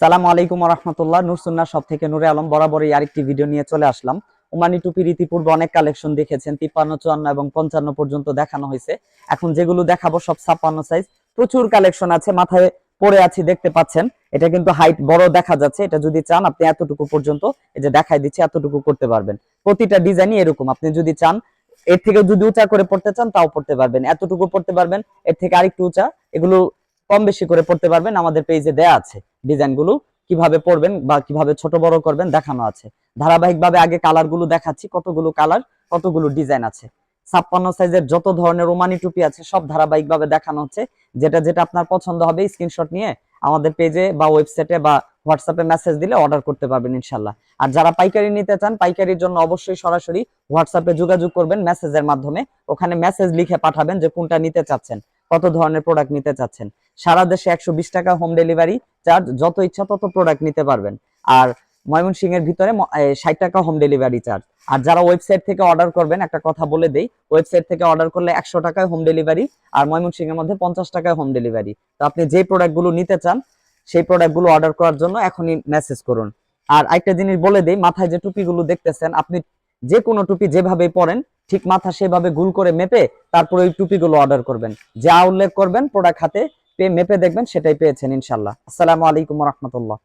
সালাম আলাইকুম রহমতুল্লাহ। নুরসুন্না সব থেকে নুরে আলম বরাবরই আরেকটি ভিডিও নিয়ে চলে আসলাম। ওমানি টুপির ইতিপূর্বে অনেক কালেকশন দেখেছেন, তিপ্পান্ন, চুয়ান্ন এবং পঞ্চান্ন পর্যন্ত দেখানো হয়েছে। এখন যেগুলো দেখাবো সব ছাপ্পান্ন সাইজ প্রচুর কালেকশন আছে, মাথায় পরে আছি, দেখতে পাচ্ছেন। এটা কিন্তু হাইট বড় দেখা যাচ্ছে। এটা যদি চান আপনি এতটুকু পর্যন্ত এই যে দেখাই দিচ্ছি, এতটুকু করতে পারবেন। প্রতিটা ডিজাইনই এরকম। আপনি যদি চান, এর থেকে যদি উঁচা করে পড়তে চান, তাও পড়তে পারবেন। এতটুকু পড়তে পারবেন, এর থেকে আরেকটু উঁচা। এগুলো কম বেশি করে পড়তে পারবেন। আমাদের পেজে দেয়া আছে ডিজাইনগুলো, কীভাবে পড়বেন বা কীভাবে ছোট বড় করবেন দেখানো আছে। ধারাবাহিকভাবে আগে কালারগুলো দেখাচ্ছি, কতগুলো কালার কতগুলো ডিজাইন আছে। ছাপ্পান্ন সাইজের যত ধরনের রোমানি টুপি আছে, সব ধারাবাহিকভাবে দেখানো হচ্ছে। যেটা যেটা আপনার পছন্দ হবে স্ক্রিনশট নিয়ে আমাদের পেজে বা ওয়েবসাইটে বা হোয়াটসঅ্যাপে মেসেজ দিলে অর্ডার করতে পারবেন ইনশাল্লাহ আর যারা পাইকারি নিতে চান, পাইকারির জন্য অবশ্যই সরাসরি হোয়াটসঅ্যাপে যোগাযোগ করবেন মেসেজের মাধ্যমে। ওখানে মেসেজ লিখে পাঠাবেন যে কোনটা নিতে চাচ্ছেন। কত ধরনের প্রোডাক্ট নিতে চাচ্ছেন। সারা দেশে একশো বিশ টাকা হোম ডেলিভারি চার্জ যত ইচ্ছা তত প্রোডাক্ট নিতে পারবেন। আর ময়মনসিং এর ভিতরে ষাট টাকা হোম ডেলিভারি চার্জ আর যারা ওয়েবসাইট থেকে অর্ডার করবেন, একটা কথা বলে দেই ওয়েবসাইট থেকে অর্ডার করলে একশো টাকায় হোম ডেলিভারি আর ময়মনসিং এর মধ্যে পঞ্চাশ টাকায় হোম ডেলিভারি তো আপনি যে প্রোডাক্টগুলো নিতে চান, সেই প্রোডাক্টগুলো অর্ডার করার জন্য এখনই মেসেজ করুন। আর একটা জিনিস বলে দিই, মাথায় যে টুপিগুলো দেখতেছেন, আপনি যে কোনো টুপি যেভাবে পরেন, ঠিক মাথা সেভাবে গুল করে মেপে তারপর ওই টুপিগুলো অর্ডার করবেন। যা উল্লেখ করবেন প্রোডাক্ট হাতে মেপে দেখবেন সেটাই পেয়েছেন ইনশাল্লাহ আসসালামু আলাইকুম রহমতুল্লাহ।